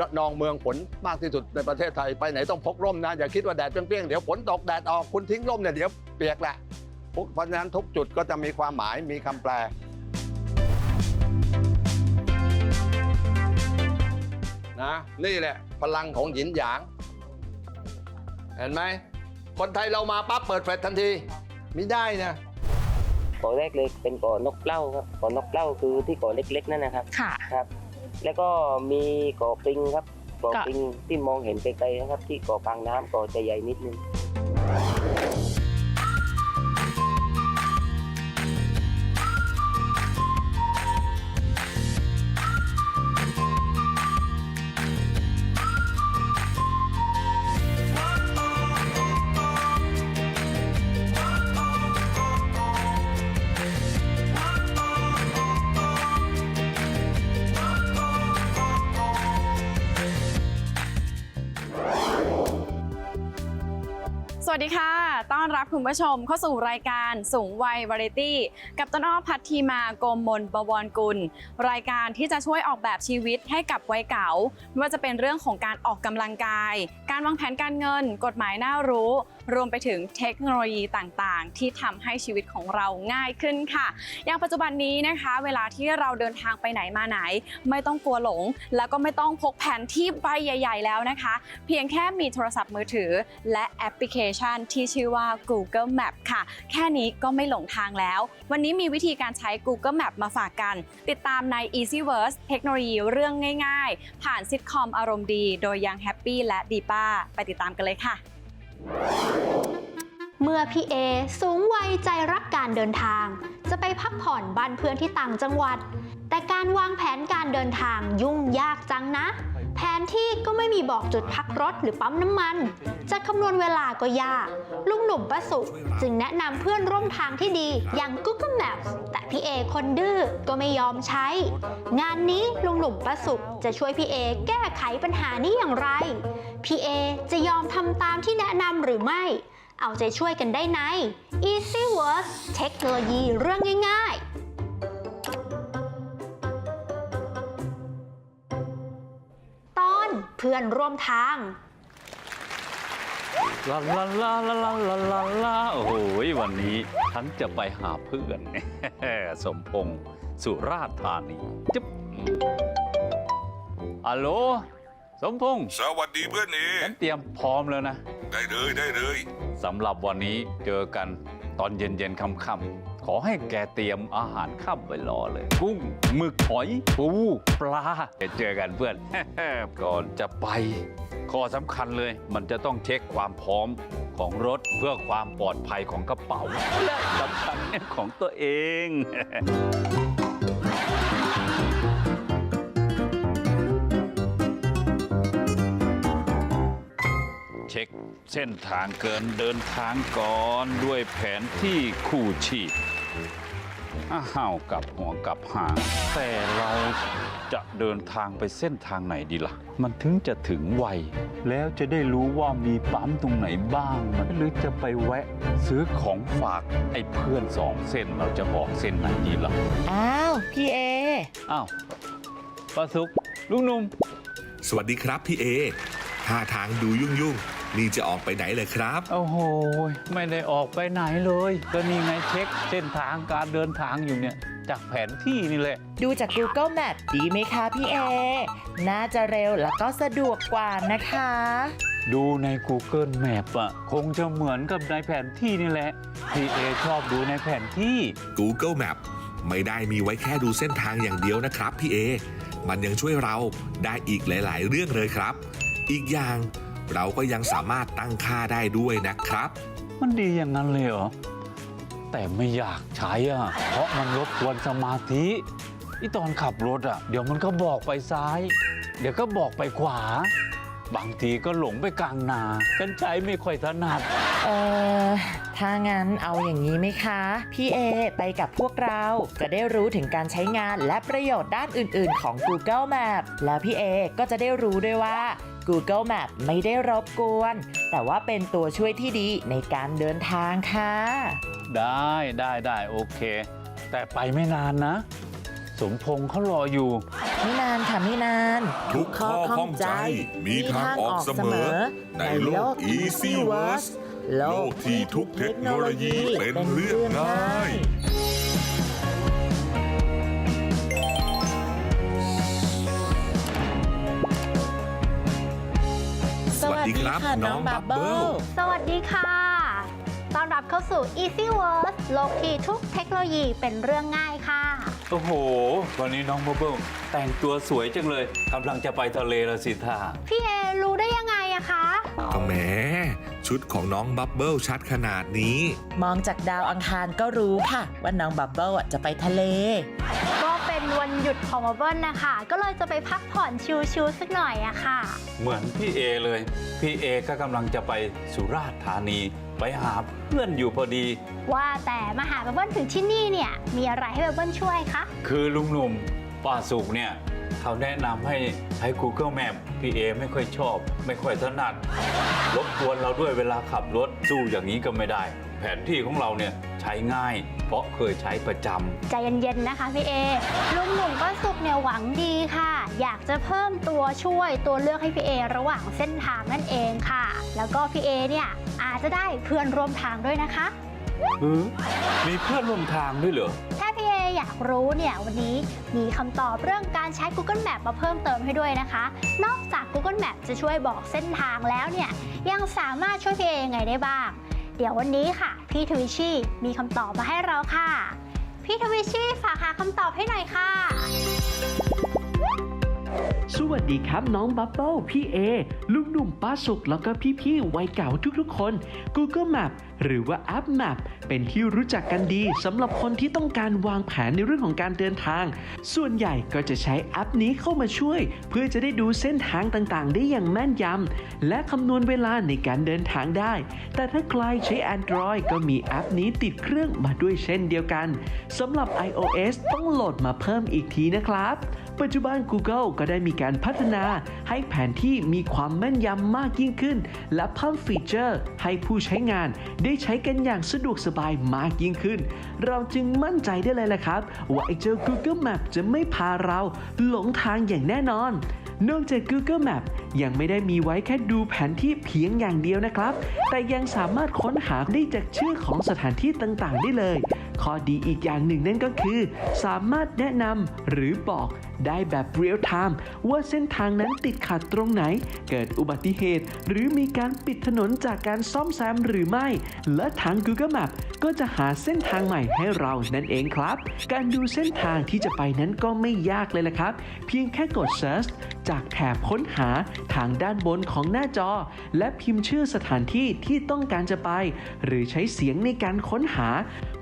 ระนองเมืองฝนมากที่สุดในประเทศไทยไปไหนต้องพกร่มนะอย่าคิดว่าแดดเปรี้ยงๆเดี๋ยวฝนตกแดดออกคุณทิ้งร่มเนี่ยเดี๋ยวเปียกแหละเพราะฉะนั้นทุกจุดก็จะมีความหมายมีคำแปล นะนี่แหละพลังของหยินหยาง เห็นไหม คนไทยเรามาปั๊บเปิดแฟลชทันทีไม่ได้นะก่อแรกเลยเป็นก่อนกเปล้าครับก่อนกเปล้าคือที่ก่อเล็ก ๆ นั่นนะครับค่ะครับ แล้วก็มีก่อปริงครับก่อก่อปริงที่มองเห็นไกลๆนะครับ ที่ก่อกลางน้ำก่อจะใหญ่นิดนึง วัสดีค่ะ ต้อนรับคุณผู้ชมเข้าสู่รายการสูงวัยวาไรตี้ กับต้นอ้อพัทธีมาโกมลบวรกุล รายการที่จะช่วยออกแบบชีวิตให้กับวัยเก่าไม่ว่าจะเป็นเรื่องของการออกกำลังกาย การวางแผนการเงิน กฎหมายน่ารู้รวมไปถึงเทคโนโลยีต่างๆ ที่ทำให้ชีวิตของเราง่ายขึ้นค่ะ อย่างปัจจุบันนี้นะคะ เวลาที่เราเดินทางไปไหนมาไหน ไม่ต้องกลัวหลง แล้วก็ไม่ต้องพกแผนที่ใบใหญ่ ๆ แล้วนะคะ เพียงแค่มีโทรศัพท์มือถือ และแอปพลิเคชันที่ชื่อว่า Google Map ค่ะ แค่นี้ก็ไม่หลงทางแล้ว วันนี้มีวิธีการใช้ Google Map มาฝากกัน ติดตามใน Easyverse เทคโนโลยีเรื่องง่าย ๆ ผ่านซิทคอมอารมณ์ดี โดยยังแฮปปี้และดีป้า ไปติดตามกันเลยค่ะ เมื่อพี่เอสูงวัยใจรักการเดินทาง จะไปพักผ่อนบ้านเพื่อนที่ต่างจังหวัด แต่การวางแผนการเดินทางยุ่งยากจังนะ ผนที่ก็ไม่มีบอกจุดพักรถหรือปั๊มน้ำมัน จะคำนวณเวลาก็ยาก ลุงหนุ่มประสุจึงแนะนำเพื่อนร่วมทางที่ดีอย่าง Google Maps แต่พี่เอคนดื้อก็ไม่ยอมใช้ งานนี้ลุงหนุ่มประสุจะช่วยพี่เอแก้ไขปัญหานี้อย่างไร พี่เอจะยอมทำตามที่แนะนำหรือไม่ เอาใจช่วยกันได้ใน Easy Words เทคโนโลยีเรื่องง่ายๆ เพื่อนร่วมทาง ลาลาลาลาลาลาลาลาโอ้โหวันนี้ฉันจะไปหาเพื่อน สมพงษ์สุราษฎร์ธานีจึ๊บอัลโหลสมพงษ์สวัสดีเพื่อนเอฉันเตรียมพร้อมแล้วนะ ได้เลยได้เลยสำหรับวันนี้เจอกันตอนเย็นๆค่ำๆ ขอให้แกเตรียมอาหารค่ำไว้รอเลย กุ้งหมึกหอยปูปลาเจอกันเพื่อน ก่อนจะไป ข้อสำคัญเลย มันจะต้องเช็คความพร้อมของรถเพื่อความปลอดภัยของกระเป๋า และสำคัญของตัวเองเช็คเส้นทางเกินเดินทางก่อนด้วยแผนที่คู่ชีพ อ้าวกลับหัวกลับหาง แต่เราจะเดินทางไปเส้นทางไหนดีล่ะ มันถึงจะถึงไว แล้วจะได้รู้ว่ามีปั๊มตรงไหนบ้าง มันหรือจะไปแวะ ซื้อของฝากไอ้เพื่อนสองเส้นเราจะออกเส้นไหนดีล่ะ อ้าว พี่เอ อ้าวปาสุกลุงหนุ่ม สวัสดีครับพี่เอท่าทางดูยุ่งยุ่งๆ นี่จะออกไปไหนเลยครับ โอ้โห ไม่ได้ออกไปไหนเลย ก็นี่ไงเช็คเส้นทางการเดินทางอยู่เนี่ย จากแผนที่นี่แหละ ดูจาก Google Map ดีไหมคะพี่เอ น่าจะเร็วแล้วก็สะดวกกว่านะคะ ดูใน Google Map อะคงจะเหมือนกับในแผนที่นี่แหละ พี่เอชอบดูในแผนที่ Google Map ไม่ได้มีไว้แค่ดูเส้นทางอย่างเดียวนะครับพี่เอ มันยังช่วยเราได้อีกหลาย ๆ เรื่องเลยครับ อีกอย่าง เราก็ยังสามารถตั้งค่าได้ด้วยนะครับ มันดีอย่างนั้นเลยเหรอ แต่ไม่อยากใช้อะ เพราะมันรบกวนสมาธิที่ตอนขับรถอะ เดี๋ยวมันก็บอกไปซ้าย เดี๋ยวก็บอกไปขวา บางทีก็หลงไปกลางนาฉันใช้ไม่ค่อยถนัด เอ่อถ้างั้นเอาอย่างนี้ไหมคะ พี่เอไปกับพวกเราจะได้รู้ถึงการใช้งานและประโยชน์ด้านอื่น ๆ ของ Google Map แล้วพี่เอก็จะได้รู้ด้วยว่า Google Map ไม่ได้รบกวน แต่ว่าเป็นตัวช่วยที่ดีในการเดินทางค่ะ ได้ได้ได้โอเค แต่ไปไม่นานนะ สมพงษ์เขารออยู่ ไม่นานค่ะไม่นานทุกข้อข้องใจมีทางออกเสมอในโลก Easy Verse โลกที่ทุกเทคโนโลยีเป็นเรื่องง่าย สวัสดีค่ะน้องบับเบิ้ล สวัสดีค่ะ ต้อนรับเข้าสู่ Easy Words โลกที่ทุกเทคโนโลยีเป็นเรื่องง่ายค่ะ โอ้โห วันนี้น้องบับเบิ้ลแต่งตัวสวยจังเลยกำลังจะไปทะเลแล้วสิท่าพี่เอรู้ได้ยังไงอะคะ ก็แหมชุดของน้องบับเบิลชัดขนาดนี้ มองจากดาวอังคารก็รู้ค่ะ ว่าน้องบับเบิ้ลอะจะไปทะเล ก็เป็น วันหยุดของมาเบิลนะคะ ก็เลยจะไปพักผ่อนชิลๆสักหน่อยอะค่ะ เหมือนพี่เอเลย พี่เอก็กำลังจะไปสุราษฎร์ธานีไปหาเพื่อนอยู่พอดี ว่าแต่มาหามาเบิลถึงที่นี่เนี่ย มีอะไรให้มาเบิลช่วยคะ คือลุงหนุ่มป้าสุกเนี่ย เขาแนะนำให้ใช้ Google Map พี่เอไม่ค่อยชอบ ไม่ค่อยถนัดรบกวนเราด้วยเวลาขับรถสู้อย่างนี้ก็ไม่ได้ แผนที่ของเราเนี่ยใช้ง่าย เพราะเคยใช้ประจำ ใจเย็นๆนะคะพี่เอลุงหนุ่มก็สุกเนี่ยหวังดีค่ะ อยากจะเพิ่มตัวช่วยตัวเลือกให้พี่เอระหว่างเส้นทางนั่นเองค่ะ แล้วก็พี่เอเนี่ยอาจจะได้เพื่อนร่วมทางด้วยนะคะ เออมีเพื่อนร่วมทางด้วยเหรอ ถ้าพี่เออยากรู้เนี่ยวันนี้มีคำตอบเรื่องการใช้ Google Map มาเพิ่มเติมให้ด้วยนะคะ นอกจาก Google Map จะช่วยบอกเส้นทางแล้วเนี่ยยังสามารถช่วยพี่เอยังไงได้บ้างเดี๋ยววันนี้ค่ะ พี่ทวิชีมีคำตอบมาให้เราค่ะ พี่ทวิชีฝากหาคำตอบให้หน่อยค่ะ สวัสดีครับน้องบับเบิ้ลพี่เอลุงหนุ่มป้าสุกแล้วก็พี่ๆวัยเก่าทุกๆคน Google Map หรือว่าแอป Map เป็นที่รู้จักกันดีสำหรับคนที่ต้องการวางแผนในเรื่องของการเดินทาง ส่วนใหญ่ก็จะใช้แอปนี้เข้ามาช่วย เพื่อจะได้ดูเส้นทางต่างๆ ได้อย่างแม่นยำและคำนวณเวลาในการเดินทางได้ แต่ถ้าใครใช้ Android ก็มีแอปนี้ติดเครื่องมาด้วยเช่นเดียวกันสำหรับ iOS ต้องโหลดมาเพิ่มอีกทีนะครับ ปัจจุบัน Google ก็ได้มีการพัฒนาให้แผนที่มีความแม่นยำมากยิ่งขึ้น และเพิ่มฟีเจอร์ให้ผู้ใช้งานได้ใช้กันอย่างสะดวกสบายมากยิ่งขึ้น เราจึงมั่นใจได้เลยแหละครับ ว่าไอ้เจ้า Google Map จะไม่พาเราหลงทางอย่างแน่นอนนอกจาก Google Map ยังไม่ได้มีไว้แค่ดูแผนที่เพียงอย่างเดียวนะครับ แต่ยังสามารถค้นหาได้จากชื่อของสถานที่ต่างๆ ได้เลย ข้อดีอีกอย่างหนึ่งนั่นก็คือ สามารถแนะนำหรือบอก ได้แบบเรียลไทม์ว่าเส้นทางนั้นติดขัดตรงไหน เกิดอุบัติเหตุ หรือมีการปิดถนนจากการซ่อมแซมหรือไม่ และทาง Google Map ก็จะหาเส้นทางใหม่ให้เรานั่นเองครับ การดูเส้นทางที่จะไปนั้นก็ไม่ยากเลยละครับ เพียงแค่กด Search จากแถบค้นหาทางด้านบนของหน้าจอ และพิมพ์ชื่อสถานที่ที่ต้องการจะไป หรือใช้เสียงในการค้นหา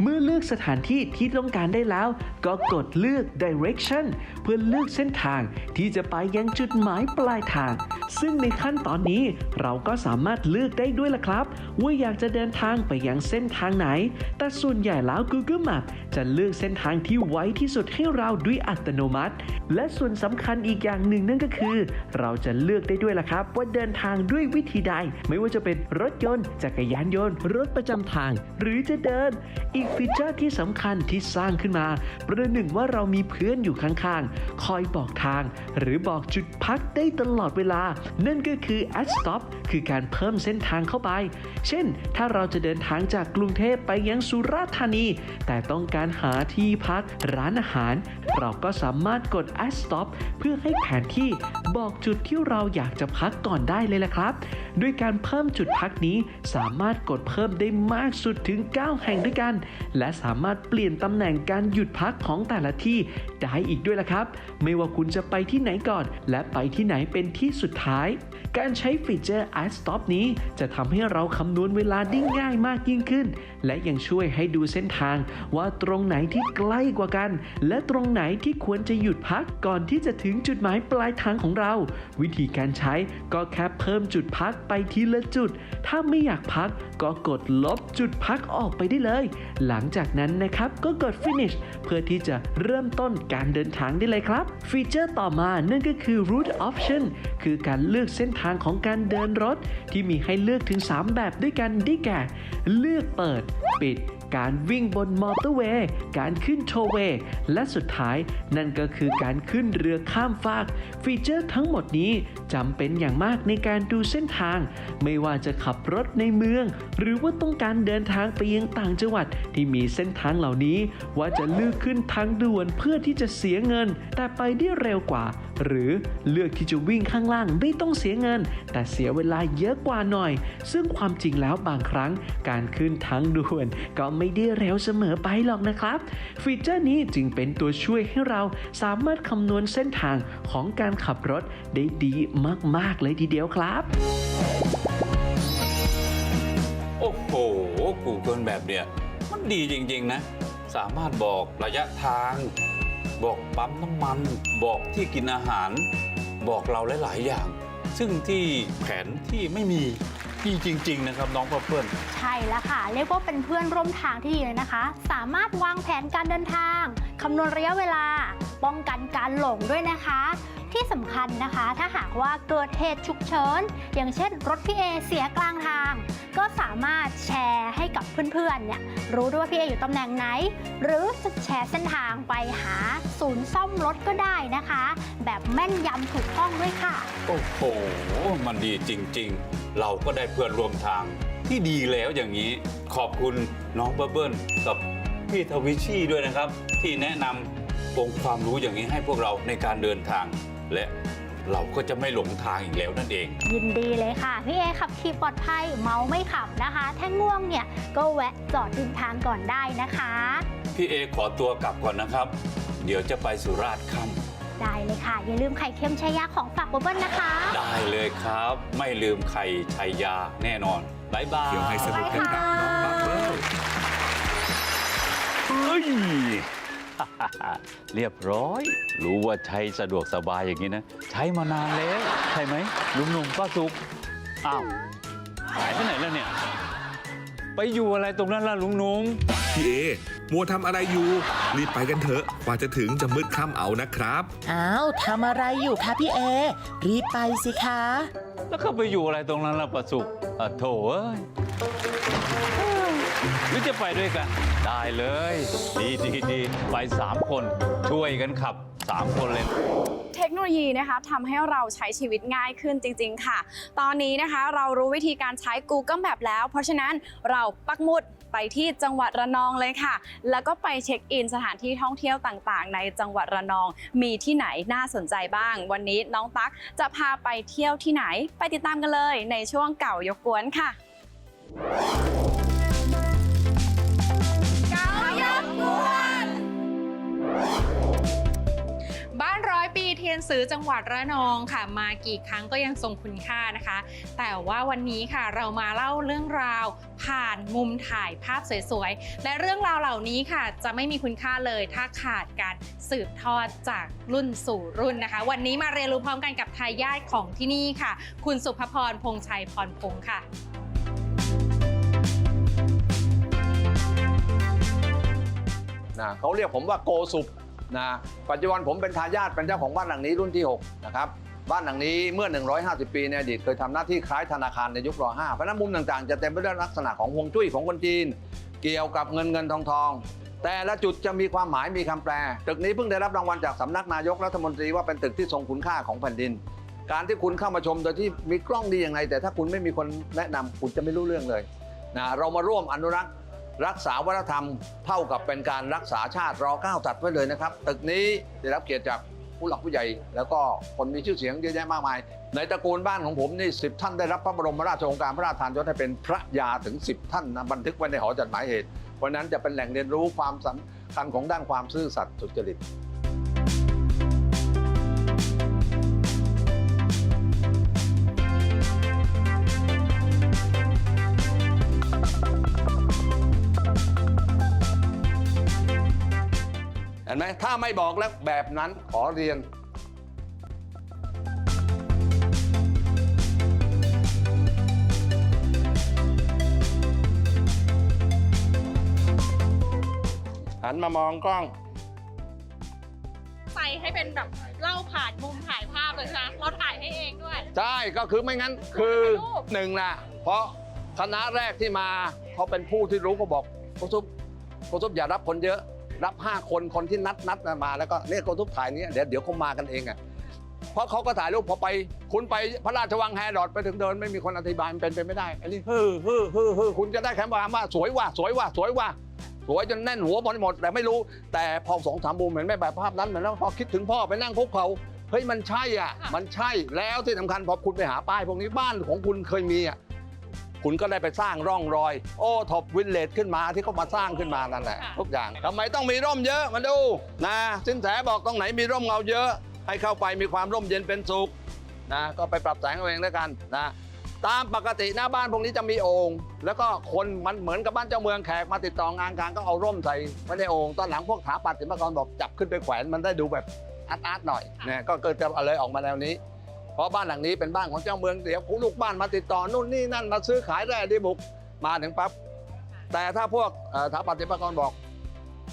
เมื่อเลือกสถานที่ที่ต้องการได้แล้ว ก็กดเลือก direction เพื่อเลือกเส้นทางที่จะไปยังจุดหมายปลายทาง ซึ่งในขั้นตอนนี้เราก็สามารถเลือกได้ด้วยล่ะครับ ว่าอยากจะเดินทางไปยังเส้นทางไหน แต่ส่วนใหญ่แล้ว Google Map จะเลือกเส้นทางที่ไวที่สุดให้เราด้วยอัตโนมัติ และส่วนสำคัญอีกอย่างหนึ่งนั่นก็คือ เราจะเลือกได้ด้วยล่ะครับ ว่าเดินทางด้วยวิธีใด ไม่ว่าจะเป็นรถยนต์ จักรยานยนต์ รถประจำทาง หรือจะเดิน อีกฟีเจอร์ที่สำคัญที่สร้างขึ้นมา ประหนึ่งว่าเรามีเพื่อนอยู่ข้างๆ คอยบอกทาง หรือบอกจุดพักได้ตลอดเวลา นั่นก็คือ add stop คือการเพิ่มเส้นทางเข้าไป เช่น ถ้าเราจะเดินทางจากกรุงเทพไปยังสุราษฎร์ธานี แต่ต้องการการหาที่พักร้านอาหาร เราก็สามารถกด add stop เพื่อให้แผนที่บอกจุดที่เราอยากจะพักก่อนได้เลยละครับ ด้วยการเพิ่มจุดพักนี้สามารถกดเพิ่มได้มากสุดถึง 9 แห่งด้วยกัน และสามารถเปลี่ยนตำแหน่งการหยุดพักของแต่ละที่ได้อีกด้วยละครับ ไม่ว่าคุณจะไปที่ไหนก่อน และไปที่ไหนเป็นที่สุดท้าย การใช้ฟีเจอร์ Add Stop นี้จะทำให้เราคำนวณเวลาได้ง่ายมากยิ่งขึ้น และยังช่วยให้ดูเส้นทาง ว่าตรงไหนที่ใกล้กว่ากัน และตรงไหนที่ควรจะหยุดพักก่อนที่จะถึงจุดหมายปลายทางของเรา วิธีการใช้ก็แค่เพิ่มจุดพักไปทีละจุด ถ้าไม่อยากพักก็กดลบจุดพักออกไปได้เลย หลังจากนั้นนะครับก็กด finish เพื่อที่จะเริ่มต้นการเดินทางได้เลยครับ ฟีเจอร์ต่อมานั่นก็คือ route option คือการเลือกเส้นทางของการเดินรถ ที่มีให้เลือกถึง 3 แบบด้วยกันได้แก่ เลือกเปิด ปิด การวิ่งบนมอเตอร์เวย์ การขึ้นโทเวย์ และสุดท้ายนั่นก็คือการขึ้นเรือข้ามฟาก ฟีเจอร์ทั้งหมดนี้จำเป็นอย่างมากในการดูเส้นทาง ไม่ว่าจะขับรถในเมือง หรือว่าต้องการเดินทางไปยังต่างจังหวัดที่มีเส้นทางเหล่านี้ ว่าจะเลือกขึ้นทางด่วนเพื่อที่จะเสียเงิน แต่ไปได้เร็วกว่า หรือเลือกที่จะวิ่งข้างล่างไม่ต้องเสียเงิน แต่เสียเวลาเยอะกว่าหน่อย ซึ่งความจริงแล้วบางครั้งการขึ้นทางด่วน ก็ไม่ได้เร็วเสมอไปหรอกนะครับ ฟีเจอร์นี้จึงเป็นตัวช่วยให้เราสามารถคำนวณเส้นทางของการขับรถได้ดีมาก ๆ เลยทีเดียวครับโอ้โห Google แบบเนี้ยมันดีจริง ๆ นะ สามารถบอกระยะทาง บอกปั๊มน้ำมัน บอกที่กินอาหาร บอกเราหลาย ๆ อย่าง ซึ่งที่แผนที่ไม่มีมีจริง ๆ นะครับ น้องเพื่อน ใช่แล้วค่ะ เรียกว่าเป็นเพื่อนร่วมทางที่ดีเลยนะคะ สามารถวางแผนการเดินทางคำนวณระยะเวลา ป้องกันการหลงด้วยนะคะ ที่สำคัญนะคะ ถ้าหากว่าเกิดเหตุฉุกเฉินอย่างเช่นรถพี่เอเสียกลางทาง ก็สามารถแชร์ให้กับเพื่อนๆเนี่ยรู้ด้วยว่าพี่เออยู่ตำแหน่งไหน หรือจะแชร์เส้นทางไปหาศูนย์ซ่อมรถก็ได้นะคะ แบบแม่นยำถูกต้องด้วยค่ะ โอ้โห มันดีจริง ๆ เราก็ได้เพื่อนร่วมทางที่ดีแล้วอย่างนี้ ขอบคุณน้องเบิ้ลกับพี่ทวิชี่ด้วยนะครับ ที่แนะนำองค์ความรู้อย่างนี้ให้พวกเราในการเดินทาง และเราก็จะไม่หลงทางอีกแล้วนั่นเอง ยินดีเลยค่ะ พี่เอขับขี่ปลอดภัยเมาไม่ขับนะคะ ถ้าง่วงเนี่ยก็แวะจอดริมทางก่อนได้นะคะ พี่เอขอตัวกลับก่อนนะครับ เดี๋ยวจะไปสุราษฎร์ค่ได้เลยค่ะ อย่าลืมไข่เค็มชายาของฝากบับเบิ้ลนะคะำได้เลยครับ ไม่ลืมไข่ชัยยาแน่นอนบายบายเที่ยวให้สนุกนะครับน้องบับเบิ้ลเอ้ย เรียบร้อย รู้ว่าใช้สะดวกสบายอย่างนี้นะ ใช้มานานแล้ว ใช่ไหมลุงหนุ่มป้าสุกอ้าวหายไปไหนแล้วเนี่ย ไปอยู่อะไรตรงนั้นล่ะลุงหนุ่มพี่เอมัวทำอะไรอยู่ รีบไปกันเถอะกว่าจะถึงจะมืดค่ำเอานะครับ อ้าวทำอะไรอยู่คะพี่เอ รีบไปสิคะ แล้วเขาไปอยู่อะไรตรงนั้นล่ะป้าสุกอะโถเอ้ย หรือจะไปด้วยกัน ได้เลย ดีดีดีไปสามคนช่วยกันขับสามคนเลย เทคโนโลยีนะคะทำให้เราใช้ชีวิตง่ายขึ้นจริง ๆ ค่ะ ตอนนี้นะคะเรารู้วิธีการใช้ Google Map แล้ว เพราะฉะนั้นเราปักหมุดไปที่จังหวัดระนองเลยค่ะ แล้วก็ไปเช็คอินสถานที่ท่องเที่ยวต่างๆ ในจังหวัดระนอง มีที่ไหนน่าสนใจบ้าง วันนี้น้องตั๊กจะพาไปเที่ยวที่ไหน ไปติดตามกันเลยในช่วงเก่ายกกวนค่ะ บ้านร้อยปีเทียนสือจังหวัดระนองค่ะ มากี่ครั้งก็ยังทรงคุณค่านะคะ แต่ว่าวันนี้ค่ะเรามาเล่าเรื่องราว ผ่านมุมถ่ายภาพสวยๆ และเรื่องราวเหล่านี้ค่ะ จะไม่มีคุณค่าเลยถ้าขาดการสืบทอดจากรุ่นสู่รุ่นนะคะ วันนี้มาเรียนรู้พร้อมกันกับทายาทของที่นี่ค่ะ คุณสุภพรพงชัยพรพงษ์ค่ะ นะเขาเรียกผมว่าโกสุปนะปัจจุบันผมเป็นทายาทเป็นเจ้าของบ้านหลังนี้รุ่นที่6นะครับบ้านหลังนี้เมื่อ 150 ปีในอดีตเคยทำหน้าที่คล้ายธนาคารในยุครอ5เพราะนั้นมุมต่างๆ จะเต็มไปด้วยลักษณะของฮวงจุ้ยของคนจีน เกี่ยวกับเงินเงินทองทองแต่ละจุดจะมีความหมายมีคำแปล ตึกนี้เพิ่งได้รับรางวัลจากสำนักนายกรัฐมนตรีว่าเป็นตึกที่ทรงคุณค่าของแผ่นดิน การที่คุณเข้ามาชมโดยที่มีกล้องดีอยังไงแต่ถ้าคุณไม่มีคนแนะนำคุณจะไม่รู้เรื่องเลยนะเรามาร่วมอนุรักษ์ รักษาวัฒนธรรมเท่ากับเป็นการรักษาชาติรอเก้าตัดไว้เลยนะครับ ตึกนี้ได้รับเกียรติจากผู้หลักผู้ใหญ่ แล้วก็คนมีชื่อเสียงเยอะแยะมากมาย ในตระกูลบ้านของผมนี่สิบท่านได้รับพระบรมราชโองการพระราชทานยศให้เป็นพระยาถึง 10 ท่านนะบันทึกไว้ในหอจดหมายเหตุเพราะนั้นจะเป็นแหล่งเรียนรู้ความสำคัญของด้านความซื่อสัตย์สุจริต ห็นไหมถ้าไม่บอกแล้วแบบนั้นขอเรียนหันมามองกล้อง ใส่ให้เป็นแบบเล่าผ่านมุมถ่ายภาพเลยนะเราถ่ายให้เองด้วย ใช่ก็คือไม่งั้นคือถ่ายรูปหนึ่งนะเพราะคณะแรกที่มาเขาเป็นผู้ที่รู้ก็บอกเขาซุปโกซุปอย่ารับคนเยอะ รับ 5 คนคนที่นัดนัดมาแล้วก็เนี่ยโกซุปถ่ายนี้เดี๋ยวเดี๋ยวเขามากันเองอะเพราะเขาก็ถ่ายรูปพอไป คุณไปพระราชวังแฮร์ดอดไปถึงเดินไม่มีคนอธิบายมันเป็นไปไม่ได้ อันนี้เฮ้อเฮ้อเฮ้อเฮ้อคุณจะได้แค่ว่าว่าสวยว่ะสวยว่ะสวยว่ะสวยจนแน่นหัวหมดหมดแต่ไม่รู้ แต่พอสองสามมุมเห็นไหมแบบภาพนั้นเหมือนแล้วพอคิดถึงพ่อไปนั่งคุกเขาเฮ้ยมันใช่อะมันใช่แล้วที่สำคัญพอคุณไปหาป้ายพวกนี้บ้านของคุณเคยมีอะ คุณก็ได้ไปสร้างร่องรอย โอ้ท็อปวิลเลจขึ้นมาที่เขามาสร้างขึ้นมานั่นแหละค่ะทุกอย่างทำไมต้องมีร่มเยอะมาดูนะสินแสบอกตรงไหนมีร่มเงาเยอะ ให้เข้าไปมีความร่มเย็นเป็นสุขนะก็ไปปรับแสงเอาเองแล้วกันนะตามปกติหน้าบ้านพวกนี้จะมีโอ่งแล้วก็คนมันเหมือนกับบ้านเจ้าเมืองแขกมาติดต่องานการก็เอาร่มใส่ไว้ในโอ่งตอนหลังพวกถาปัดศิลปากรบอกจับขึ้นไปแขวนมันได้ดูแบบอาร์ตๆหน่อยเนี่ยก็เกิดจะอะไรออกมาแนวนี้เพ ราะบ้านหลังนี้เป็นบ้านของเจ้าเมืองเดี๋ยวลูกบ้านมาติดต่อนู่นนี่นั่นมาซื้อขายแร่ดีบุกมาถึงปั๊บแต่ถ้าพวกเอ่อถาปัดศิปกรบอก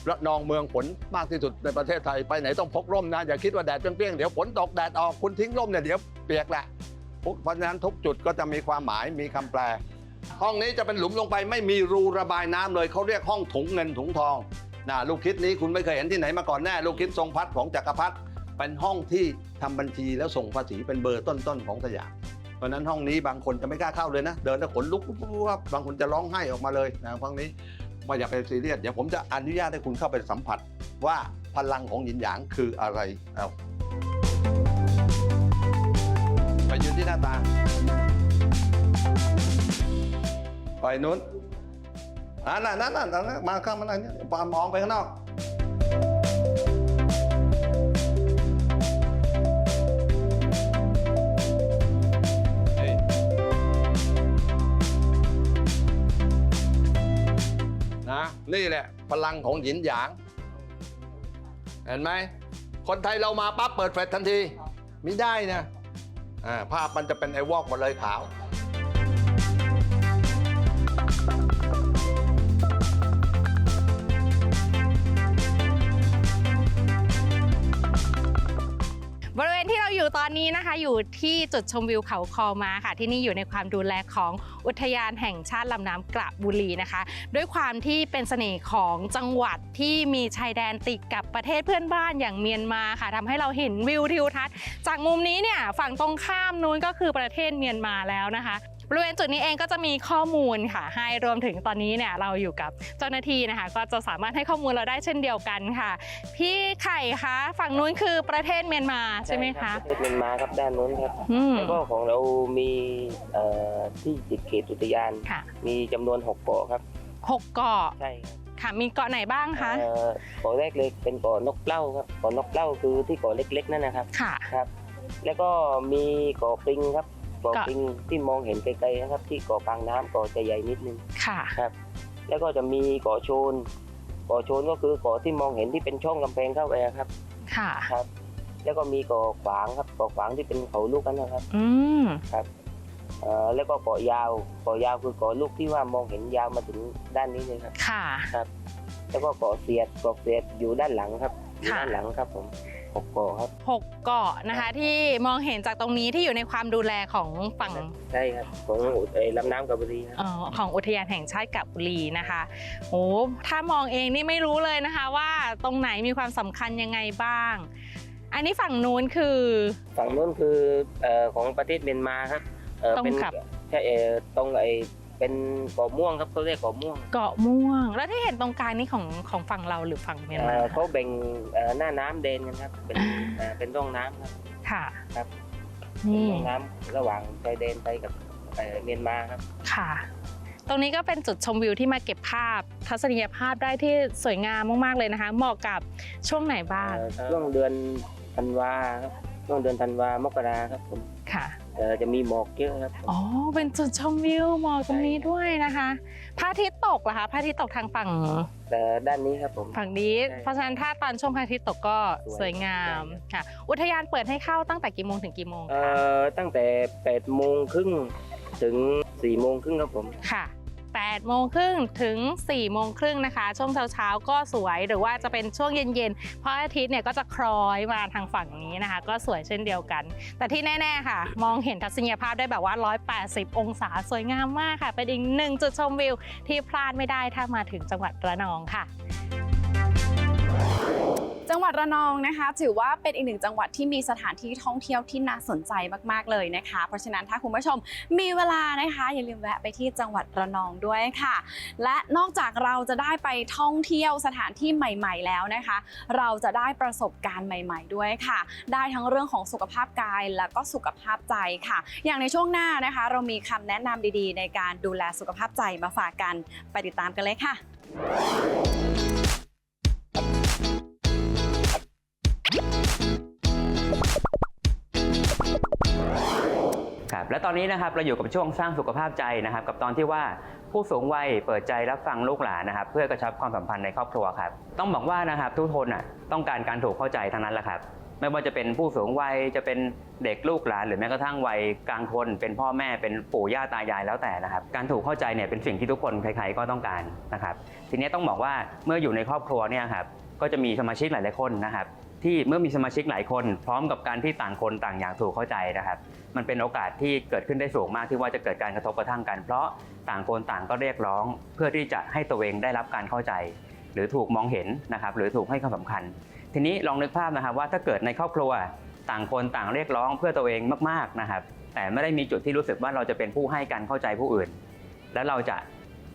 ระนองเมืองฝนมากที่สุดในประเทศไทยไปไหนต้องพกร่มนะอย่าคิดว่าแดดเปรี้ยงๆเดี๋ยวฝนตกแดดออกคุณทิ้งร่มเนี่ยเดี๋ยวเปียกแหละเพราะฉะนั้นทุกจุดก็จะมีความหมายมีคำแปล ห้องนี้จะเป็นหลุมลงไปไม่มีรูระบายน้ำเลยเขาเรียกห้องถุงเงินถุงทองนะลูกคิดนี้คุณไม่เคยเห็นที่ไหนมาก่อนแน่ลูกคิดทรงพัดของจักรพรรดิ เป็นห้องที่ทำบัญชีแล้วส่งภาษีเป็นเบอร์ต้นๆของสยามเพราะนั้นห้องนี้บางคนจะไม่กล้าเข้าเลยนะ เดินแล้วขนลุกปุ๊บปุ๊บปุ๊บบางคนจะร้องไห้ออกมาเลยนะห้องนี้ไม่อยากไปซีเรียสเดี๋ยวผมจะอนุญาตให้คุณเข้าไปสัมผัสว่าพลังของหยินหยางคืออะไรเอาไปยืนที่หน้าตางไปนู้นอ่านั่นนั่นนั่นนั่นมาข้างมาอะไรเนี่ยปามองไปข้างนอก นี่แหละพลังของหยินหยาง เห็นไหม คนไทยเรามาปั๊บเปิดแฟลชทันที ไม่ได้นะภาพมันจะเป็นไอ้วอกหมดเลยขาว อยู่ตอนนี้นะคะอยู่ที่จุดชมวิวเขาคอมาค่ะ ที่นี่อยู่ในความดูแลของอุทยานแห่งชาติลำน้ำกระบุรีนะคะ ด้วยความที่เป็นเสน่ห์ของจังหวัดที่มีชายแดนติดกับประเทศเพื่อนบ้านอย่างเมียนมาค่ะทำให้เราเห็นวิวทิวทัศน์จากมุมนี้เนี่ยฝั่งตรงข้ามนู้นก็คือประเทศเมียนมาแล้วนะคะ บริเวณจุดนี้เองก็จะมีข้อมูลค่ะ ให้รวมถึงตอนนี้เนี่ยเราอยู่กับเจ้าหน้าที่นะคะ ก็จะสามารถให้ข้อมูลเราได้เช่นเดียวกันค่ะ พี่ไข่คะฝั่งนู้นคือประเทศเมียนมาใช่ไหมคะรับประเทศเมียนมาครับด้านนู้นครับอืมแล้วก็ของเรามีเอ่อที่ติดเขตอุทยานค่ะมีจำนวนหกเกาะครับหกเกาะใช่ครับค่ะมีเกาะไหนบ้างคะเอ่อเกาะแรกเลยเป็นเกาะนกเปล้าครับเกาะนกเปล้าคือที่เกาะเล็กๆนั่นนะครับค่ะครับ แล้วก็มีเกาะปริงครับ เกาะเกาะปริงที่มองเห็นไกลๆนะครับ ที่เกาะกลางน้ำเกาะจะใหญ่นิดนึงค่ะแล้วก็จะมีเกาะโชนเกาะโชนก็คือเกาะที่มองเห็นที่เป็นช่องกำแพงเข้าไปอะครับ ค่ะแล้วก็มีเกาะขวางครับเกาะขวางที่เป็นเขาลูกนั้นนะครับ อืมเอ่อแล้วก็เกาะยาวเกาะยาวคือเกาะลูกที่ว่ามองเห็นยาวมาถึงด้านนี้เลยครับ ค่ะแล้วก็เกาะเสียดเกาะเสียดอยู่ด้านหลังครับอยู่ค่ะด้านหลังครับผม หกเกาะครับหกเกาะนะคะ ที่มองเห็นจากตรงนี้ที่อยู่ในความดูแลของฝั่งใช่ครับของไอ้ลำน้ำกระบุรีครับเอ่อของอุทยานแห่งชาติกาบบุรีนะคะโอ้ถ้ามองเองนี่ไม่รู้เลยนะคะ ว่าตรงไหนมีความสำคัญยังไงบ้าง อันนี้ฝั่งนู้นคือ ฝั่งนู้นคือเอ่อของประเทศเมียนมาครับเอ่อตรงเป็นกับใช่เอ่อตรงไอ้ เป็นเกาะม่วงครับเขาเรียกเกาะม่วงเกาะม่วง แล้วที่เห็นตรงกลางนี่ของของฝั่งเราหรือฝั่งเมียนมาเอ่อเขาแบ่งเอ่อหน้าน้ำเดนกันครับ เป็นเอ่อเป็นร่องน้ำครับค่ะครับ เป็นนี่ร่องน้ำระหว่างชายแดนไปกับเอ่อเมียนมาครับ ค่ะ ตรงนี้ก็เป็นจุดชมวิวที่มาเก็บภาพ ทัศนียภาพได้ที่สวยงามมากๆเลยนะคะ เหมาะกับช่วงไหนบ้างเอ่อช่วงเดือนธันวาครับช่วงเดือนธันวามกราครับผมค่ะ เอ่อจะมีหมอกเยอะครับอ๋อ เป็นจุดชมวิวหมอกตรงนี้ด้วยนะคะพระอาทิตย์ตกเหรอคะพระอาทิตย์ตกทางฝั่งแต่ด้านนี้ครับผม ฝั่งนี้ ใช่เพราะฉะนั้นถ้าตอนช่วงพระอาทิตย์ตกก็สสววยยงามใช่ ค่ะ อุทยานเปิดให้เข้าตั้งแต่กี่โมงถึงกี่โมงเอ่คะอตั้งแต่8โมงครึ่งถึง4โมงครึ่งครับผม ค่ะ 8โมงครึ่งถึง 4 โมงครึ่งนะคะ ช่วงเช้าๆก็สวยหรือว่าจะเป็นช่วงเย็นๆเพราะอาทิตย์เนี่ยก็จะคล้อยมาทางฝั่งนี้นะคะ ก็สวยเช่นเดียวกัน แต่ที่แน่ๆค่ะ มองเห็นทัศนียภาพได้แบบว่า 180 องศาสวยงามมากค่ะ เป็นอีกหนึ่งจุดชมวิวที่พลาดไม่ได้ถ้ามาถึงจังหวัดระนองค่ะ จังหวัดระนองนะคะ ถือว่าเป็นอีกหนึ่งจังหวัดที่มีสถานที่ท่องเที่ยวที่น่าสนใจมาก ๆ เลยนะคะ เพราะฉะนั้นถ้าคุณผู้ชมมีเวลานะคะ อย่าลืมแวะไปที่จังหวัดระนองด้วยค่ะ และนอกจากเราจะได้ไปท่องเที่ยวสถานที่ใหม่ ๆ แล้วนะคะ เราจะได้ประสบการณ์ใหม่ ๆ ด้วยค่ะ ได้ทั้งเรื่องของสุขภาพกายและก็สุขภาพใจค่ะ อย่างในช่วงหน้านะคะ เรามีคำแนะนำดีๆ ในการดูแลสุขภาพใจมาฝากกันไปติดตามกันเลยค่ะ และตอนนี้นะครับเราอยู่กับช่วงสร้างสุขภาพใจนะครับ กับตอนที่ว่าผู้สูงวัยเปิดใจรับฟังลูกหลานนะครับ เพื่อกระชับความสัมพันธ์ในครอบครัวครับ ต้องบอกว่านะครับทุกคนอะต้องการการถูกเข้าใจทั้งนั้นแหละครับ ไม่ว่าจะเป็นผู้สูงวัยจะเป็นเด็กลูกหลาน หรือแม้กระทั่งวัยกลางคนเป็นพ่อแม่เป็นปู่ย่าตายายแล้วแต่นะครับ การถูกเข้าใจเนี่ยเป็นสิ่งที่ทุกคนใครๆก็ต้องการนะครับ ทีนี้ต้องบอกว่าเมื่ออยู่ในครอบครัวเนี่ยครับก็จะมีสมาชิกหลายๆคนนะครับ ที่เมื่อมีสมาชิกหลายคน พร้อมกับการที่ต่างคนต่างอยากถูกเข้าใจนะครับ มันเป็นโอกาสที่เกิดขึ้นได้สูงมากที่ว่าจะเกิดการกระทบกระทั่งกัน เพราะต่างคนต่างก็เรียกร้อง เพื่อที่จะให้ตัวเองได้รับการเข้าใจ หรือถูกมองเห็นนะครับ หรือถูกให้ความสำคัญ ทีนี้ลองนึกภาพนะครับว่าถ้าเกิดในครอบครัวต่างคนต่างเรียกร้องเพื่อตัวเองมากๆนะครับ แต่ไม่ได้มีจุดที่รู้สึกว่าเราจะเป็นผู้ให้การเข้าใจผู้อื่น แล้วเราจะ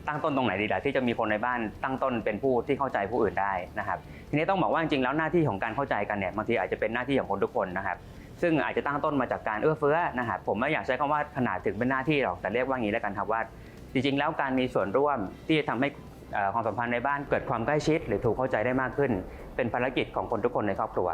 ตั้งต้นตรงไหนดีล่ะที่จะมีคนในบ้านตั้งต้นเป็นผู้ที่เข้าใจผู้อื่นได้นะครับ ทีนี้ต้องบอกว่าจริงๆแล้วหน้าที่ของการเข้าใจกันเนี่ยบางทีอาจจะเป็นหน้าที่ของคนทุกคนนะครับ ซึ่งอาจจะตั้งต้นมาจากการเอื้อเฟื้อนะครับผมไม่อยากใช้คำว่าขนาดถึงเป็นหน้าที่หรอกแต่เรียกว่างี้แล้วกันครับว่า จริงๆ แล้วการมีส่วนร่วมที่จะทำให้ความสัมพันธ์ในบ้านเกิดความใกล้ชิด หรือถูกเข้าใจได้มากขึ้น เป็นภารกิจของคนทุกคนในครอบครัว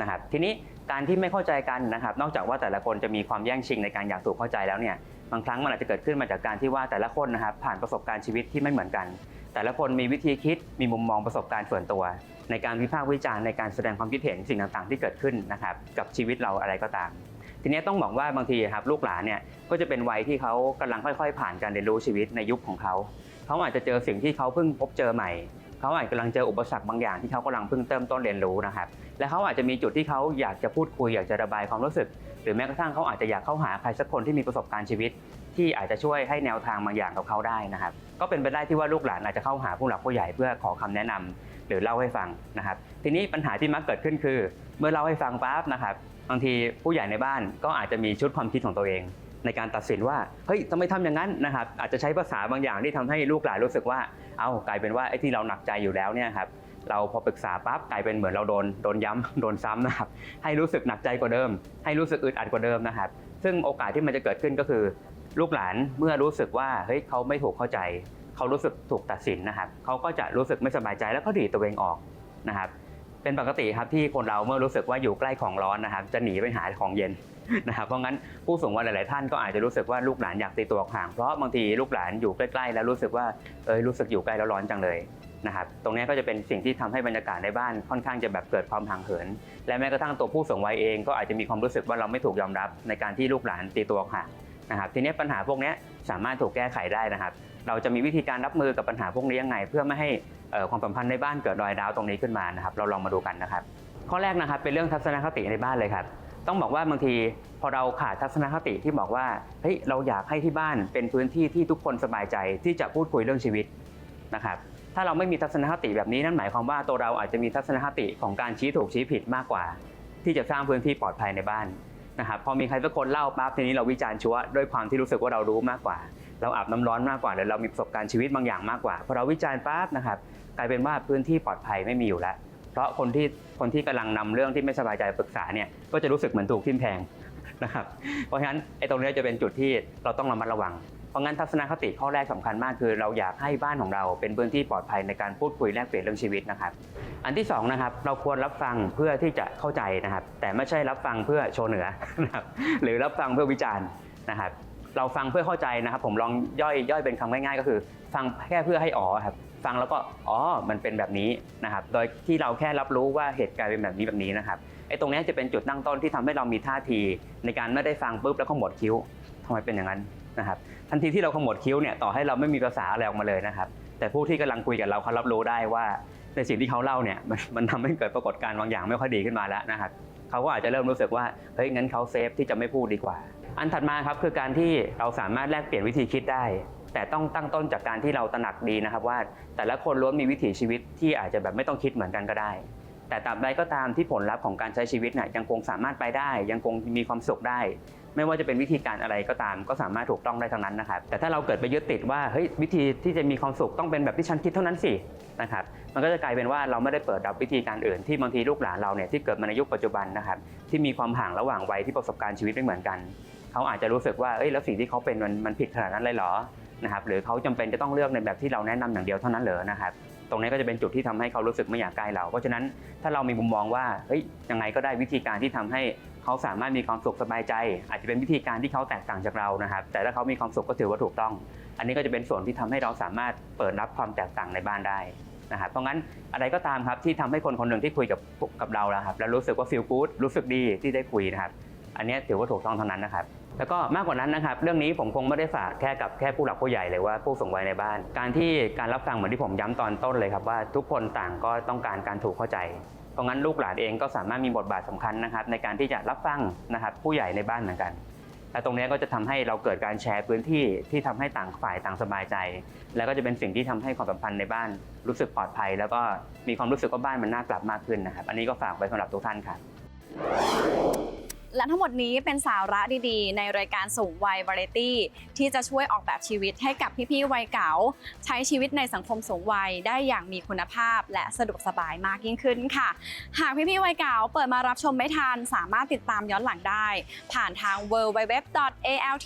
นะครับทีนี้การที่ไม่เข้าใจกันนะครับ นอกจากว่าแต่ละคนจะมีความแย่งชิงในการอยากถูกเข้าใจแล้วเนี่ย บางครั้งมันอาจจะเกิดขึ้นมาจากการที่ว่าแต่ละคนนะครับผ่านประสบการณ์ชีวิตที่ไม่เหมือนกัน แต่ละคนมีวิธีคิดมีมุมมองประสบการณ์ส่วนตัว ในการวิพากษ์วิจารณ์ในการแสดงความคิดเห็นสิ่งต่างๆ ที่เกิดขึ้นนะครับกับชีวิตเราอะไรก็ตาม ทีนี้ต้องบอกว่าบางทีครับลูกหลานเนี่ยก็จะเป็นวัยที่เขากำลังค่อย ๆ ผ่านการเรียนรู้ชีวิตในยุคของเขาเขาอาจจะเจอสิ่งที่เขาเพิ่งพบเจอใหม่ เขาอาจกำลังเจออุปสรรคบางอย่างที่เขากำลังเพิ่งเติมต้นเรียนรู้นะครับ และเขาอาจจะมีจุดที่เขาอยากจะพูดคุยอยากจะระบายความรู้สึก หรือแม้กระทั่งเขาอาจจะอยากเข้าหาใครสักคนที่มีประสบการณ์ชีวิต ที่อาจจะช่วยให้แนวทางบางอย่างกับเขาได้นะครับ ก็เป็นไปได้ที่ว่าลูกหลานอาจจะเข้าหาผู้หลักผู้ใหญ่เพื่อขอคำแนะนำหรือเล่าให้ฟังนะครับ ทีนี้ปัญหาที่มักเกิดขึ้นคือ เมื่อเล่าให้ฟังปั๊บนะครับบางทีผู้ใหญ่ในบ้านก็อาจจะมีชุดความคิดของตัวเอง ในการตัดสินว่าเฮ้ยทำไมทำอย่างนั้นนะครับอาจจะใช้ภาษาบางอย่างที่ทำให้ลูกหลานรู้สึกว่า เอากลายเป็นว่าไอ้ที่เราหนักใจอยู่แล้วเนี่ยครับเราพอปรึกษาปั๊บกลายเป็นเหมือนเราโดนโดนย้ำโดนซ้ำนะครับให้รู้สึกหนักใจกว่าเดิม ให้รู้สึกอึดอัดกว่าเดิมนะครับ ซึ่งโอกาสที่มันจะเกิดขึ้นก็คือ ลูกหลานเมื่อรู้สึกว่าเฮ้ยเขาไม่ถูกเข้าใจ เขารู้สึกถูกตัดสินนะครับเขาก็จะรู้สึกไม่สบายใจแล้วก็ดีตัวเองออกนะครับเป็นปกติครับที่คนเราเมื่อรู้สึกว่าอยู่ใกล้ของร้อนนะครับ จะหนีไปหาของเย็น นะครับเพราะงั้นผู้สูงวัยหลาย ๆ ท่านก็อาจจะรู้สึกว่าลูกหลานอยากตีตัวออกห่างเพราะบางทีลูกหลานอยู่ใกล้ ๆ แล้วรู้สึกว่าเอยรู้สึกอยู่ใกล้แล้วร้อนจังเลยนะครับตรงนี้ก็จะเป็นสิ่งที่ทำให้บรรยากาศในบ้านค่อนข้างจะแบบเกิดความห่างเหิน และแม้กระทั่งตัวผู้สูงวัยเองก็อาจจะมีความรู้สึกว่าเราไม่ถูกยอมรับในการที่ลูกหลานตีตัวออกห่างนะครับทีนี้ปัญหาพวกนี้สามารถถูกแก้ไขได้นะครับ เราจะมีวิธีการรับมือกับปัญหาพวกนี้ยังไง เพื่อไม่ให้ความสัมพันธ์ในบ้านเกิดรอยร้าวตรงนี้ขึ้นมานะครับ เราลองมาดูกันนะครับ ข้อแรกนะครับเป็นเรื่องทัศนคติในบ้านเลยครับ ต้องบอกว่าบางทีพอเราขาดทัศนคติที่บอกว่าเฮ้ยเราอยากให้ที่บ้านเป็นพื้นที่ที่ทุกคนสบายใจที่จะพูดคุยเรื่องชีวิตนะครับถ้าเราไม่มีทัศนคติแบบนี้นั่นหมายความว่าตัวเราอาจจะมีทัศนคติของการชี้ถูกชี้ผิดมากกว่า ที่จะสร้างพื้นที่ปลอดภัยในบ้านนะครับพอมีใครสักคนเล่าปั๊บทีนี้เราวิจารณ์ชัวร์ด้วยความที่รู้สึกว่าเรารู้มากกว่า เราอาบน้ำร้อนมากกว่าหรือเรามีประสบการณ์ชีวิตบางอย่างมากกว่าพอเราวิจารณ์ปั๊บนะครับกลายเป็นว่าพื้นที่ปลอดภัยไม่มีอยู่แล้ว เพราะคนที่คนที่กำลังนำเรื่องที่ไม่สบายใจปรึกษาเนี่ยก็จะรู้สึกเหมือนถูกทิ่มแทงนะครับเพราะฉะนั้นไอ้ตรงนี้จะเป็นจุดที่เราต้องระมัดระวังเพราะงั้นทัศนคติข้อแรกสำคัญมากคือ เราอยากให้บ้านของเราเป็นพื้นที่ปลอดภัยในการพูดคุยแลกเปลี่ยนเรื่องชีวิตนะครับ อันที่สองนะครับเราควรรับฟังเพื่อที่จะเข้าใจนะครับ แต่ไม่ใช่รับฟังเพื่อโชว์เหนือนะครับหรือรับฟังเพื่อวิจารณ์นะครับ เราฟังเพื่อเข้าใจนะครับ ผมลองย่อยย่อยเป็นคำง่ายๆ ก็คือ ฟังแค่เพื่อให้อ๋อครับ ฟังแล้วก็อ๋อมันเป็นแบบนี้นะครับโดยที่เราแค่รับรู้ว่าเหตุการณ์เป็นแบบนี้แบบนี้นะครับไอ้ตรงนี้จะเป็นจุดตั้งต้นที่ทำให้เรามีท่าที ในการไม่ได้ฟังปุ๊บแล้วขมดคิ้วทำไมเป็นอย่างนั้นนะครับทันทีที่เราขมวดคิ้วเนี่ยต่อให้เราไม่มีภาษาอะไรออกมาเลยนะครับแต่ผู้ที่กำลังคุยกับเราเขารับรู้ได้ว่าในสิ่งที่เขาเล่าเนี่ยมันมันทำให้เกิดปรากฏการณ์บางอย่างไม่ค่อยดีขึ้นมาแล้วนะครับเขาก็อาจจะเริ่มรู้สึกว่าเฮ้ยงั้นเขาเซฟที่จะไม่พูดดีกว่า อันถัดมาครับคือการที่เราสามารถแลกเปลี่ยนวิธีคิดได้ แต่ต้องตั้งต้นจากการที่เราตระหนักดีนะครับว่า แต่ละคนล้วนมีวิถีชีวิตที่อาจจะแบบไม่ต้องคิดเหมือนกันก็ได้ แต่ตราบใดก็ตามที่ผลลัพธ์ของการใช้ชีวิตเนี่ยยังคงสามารถไปได้ ยังคงมีความสุขได้ ไม่ว่าจะเป็นวิธีการอะไรก็ตาม ก็สามารถถูกต้องได้ทั้งนั้นนะครับ แต่ถ้าเราเกิดไปยึดติดว่าเฮ้ยวิธีที่จะมีความสุขต้องเป็นแบบที่ฉันคิดเท่านั้นสินะครับมันก็จะกลายเป็นว่าเราไม่ได้เปิดรับวิธีการอื่นที่บางทีลูกหลานเราเนี่ยที่เกิดมาในยุคปัจจุบันนะครับที่มีความห่างระหว่างวัยที่ประสบการณ์ชีวิตไม่เหมือนกัน เขาอาจจะรู้สึกว่าเอ้ยแล้วสิ่งที่เขาเป็นมันมันผิดขนาดนั้นเลยเหรอ นะครับหรือเขาจำเป็นจะต้องเลือกในแบบที่เราแนะนำอย่างเดียวเท่านั้นเหรอนะครับตรงนี้ก็จะเป็นจุดที่ทำให้เขารู้สึกไม่อยากใกล้เรา เพราะฉะนั้นถ้าเรามีมุมมองว่าเฮ้ยยังไงก็ได้วิธีการที่ทำให้เขาสามารถมีความสุขสบายใจ อาจจะเป็นวิธีการที่เขาแตกต่างจากเรานะครับ แต่ถ้าเขามีความสุขก็ถือว่าถูกต้อง อันนี้ก็จะเป็นส่วนที่ทำให้เราสามารถเปิดรับความแตกต่างในบ้านได้นะครับเพราะงั้นอะไรก็ตามครับที่ทำให้คนคนหนึ่งที่คุยกับกับเราแล้วครับแล้วรู้สึกว่า feel good รู้สึกดีที่ได้คุยนะครับ อันนี้ถือว่าถูกต้องเท่านั้นนะครับ แล้วก็มากกว่านั้นนะครับ เรื่องนี้ผมคงไม่ได้ฝากแค่กับแค่ผู้หลักผู้ใหญ่เลยว่าผู้สูงวัยในบ้าน การที่การรับฟังเหมือนที่ผมย้ำตอนต้นเลยครับว่าทุกคนต่างก็ต้องการการถูกเข้าใจ เพราะงั้นลูกหลานเองก็สามารถมีบทบาทสำคัญนะครับในการที่จะรับฟังนะครับผู้ใหญ่ในบ้านเหมือนกันและตรงนี้ก็จะทำให้เราเกิดการแชร์พื้นที่ที่ทำให้ต่างฝ่ายต่างสบายใจ แล้วก็จะเป็นสิ่งที่ทำให้ความสัมพันธ์ในบ้านรู้สึกปลอดภัย แล้วก็มีความรู้สึกว่าบ้านมันน่ากลับมากขึ้นนะครับ อันนี้ก็ฝากไว้สำหรับทุกท่านครับ และทั้งหมดนี้เป็นสาระดีๆ ในรายการสูงวัยวาไรตี้ที่จะช่วยออกแบบชีวิตให้กับพี่ๆวัยเก๋าใช้ชีวิตในสังคมสูงวัยได้อย่างมีคุณภาพ และสะดวกสบายมากยิ่งขึ้นค่ะ หากพี่ๆวัยเก๋าเปิดมารับชมไม่ทันสามารถติดตามย้อนหลังได้ ผ่านทาง www.altv.tv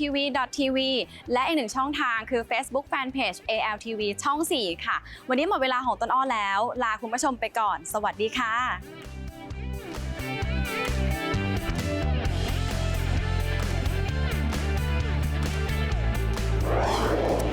และอีกหนึ่งช่องทางคือ Facebook Fanpage ALTV ช่อง 4 ค่ะ วันนี้หมดเวลาของต้นอ้อแล้ว ลาคุณผู้ชมไปก่อน สวัสดีค่ะ you